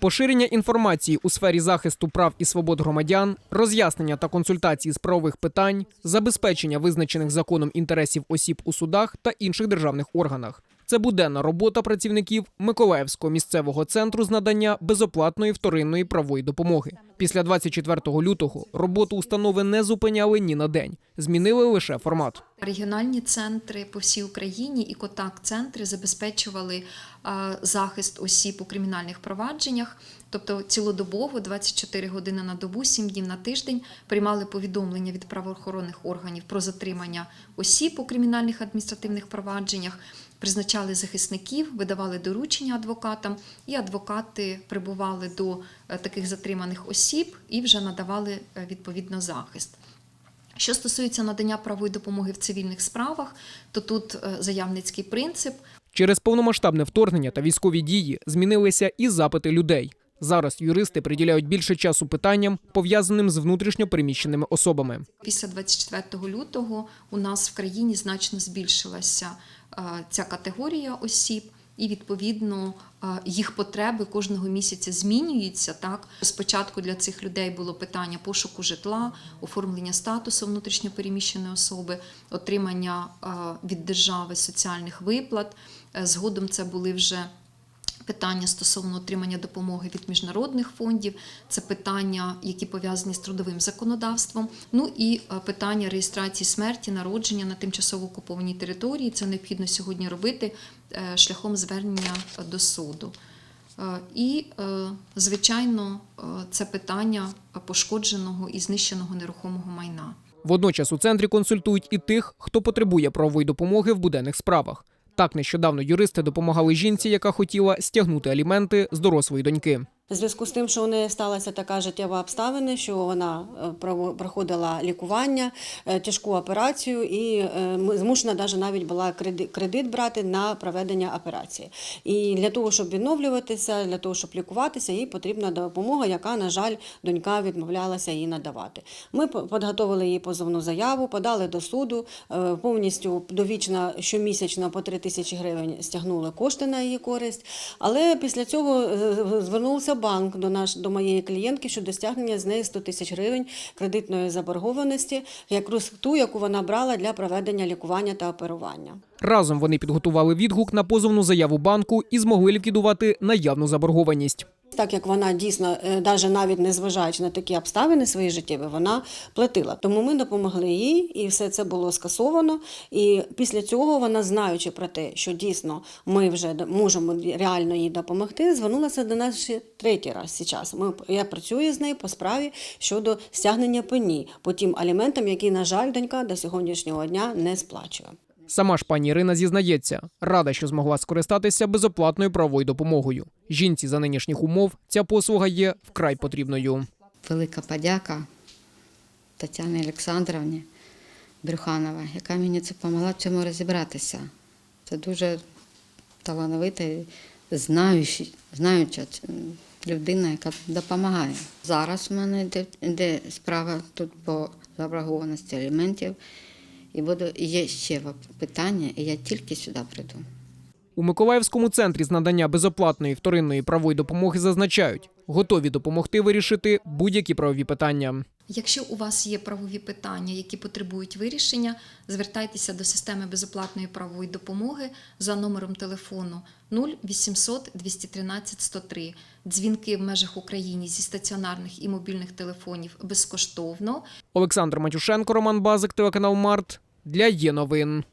Поширення інформації у сфері захисту прав і свобод громадян, роз'яснення та консультації з правових питань, забезпечення визначених законом інтересів осіб у судах та інших державних органах. Це буденна робота працівників Миколаївського місцевого центру з надання безоплатної вторинної правової допомоги. Після 24 лютого роботу установи не зупиняли ні на день, змінили лише формат. Регіональні центри по всій Україні і контакт-центри забезпечували е, захист осіб у кримінальних провадженнях, тобто цілодобово, 24 години на добу, 7 днів на тиждень приймали повідомлення від правоохоронних органів про затримання осіб у кримінальних адміністративних провадженнях, призначали захисників, видавали доручення адвокатам, і адвокати прибували до е, таких затриманих осіб і вже надавали е, відповідно захист. Що стосується надання правової допомоги в цивільних справах, то тут е, заявницький принцип. Через повномасштабне вторгнення та військові дії змінилися і запити людей. Зараз юристи приділяють більше часу питанням, пов'язаним з внутрішньо переміщеними особами. Після 24 лютого у нас в країні значно збільшилася ця категорія осіб. І відповідно е, їх потреби кожного місяця змінюються. Так спочатку для цих людей було питання пошуку житла, оформлення статусу внутрішньопереміщеної особи, отримання е, від держави соціальних виплат. Е, Згодом це були вже питання стосовно отримання допомоги від міжнародних фондів, це питання, які пов'язані з трудовим законодавством. Ну і е, питання реєстрації смерті, народження на тимчасово окупованій території. Це необхідно сьогодні робити е, шляхом звернення до суду. Е, І, звичайно, це питання пошкодженого і знищеного нерухомого майна. Водночас у центрі консультують і тих, хто потребує правової допомоги в буденних справах. Так нещодавно юристи допомагали жінці, яка хотіла стягнути аліменти з дорослої доньки. В зв'язку з тим, що у неї сталася така життєва обставина, що вона е, проходила лікування, е, тяжку операцію, і е, змушена навіть навіть була кредит брати на проведення операції. І для того, щоб відновлюватися, для того, щоб лікуватися, їй потрібна допомога, яка, на жаль, донька відмовлялася їй надавати. Ми підготовили їй позовну заяву, подали до суду, повністю довічно щомісячно по 3 тисячі гривень стягнули кошти на її користь. Але після цього звернувся банк до наш до моєї клієнтки щодо стягнення з неї 100 тисяч гривень кредитної заборгованості, якраз ту, яку вона брала для проведення лікування та оперування. Разом вони підготували відгук на позовну заяву банку і змогли ліквідувати наявну заборгованість. Так як вона дійсно, навіть навіть не зважаючи на такі обставини свої життєві, вона платила. Тому ми допомогли їй, і все це було скасовано. І після цього вона, знаючи про те, що дійсно ми вже можемо реально їй допомогти, звернулася до нас ще третій раз зараз. Ми я працюю з нею по справі щодо стягнення пені по тим аліментам, які, на жаль, донька до сьогоднішнього дня не сплачує. Сама ж пані Ірина зізнається, рада, що змогла скористатися безоплатною правовою допомогою. Жінці за нинішніх умов ця послуга є вкрай потрібною. велика подяка Тетяні Олександровні Брюханова, яка мені це допомогла в цьому розібратися. Це дуже талановита, знаюча, людина, яка допомагає. Зараз у мене йде справа тут по заборгованості аліментів. І буду, є ще питання, і я тільки сюди прийду. У Миколаївському центрі з надання безоплатної вторинної правої допомоги зазначають, готові допомогти вирішити будь-які правові питання. Якщо у вас є правові питання, які потребують вирішення, звертайтеся до системи безоплатної правової допомоги за номером телефону 0800 213 103. Дзвінки в межах України зі стаціонарних і мобільних телефонів безкоштовно. Олександр Матюшенко, Роман Базик, телеканал Март для є новин.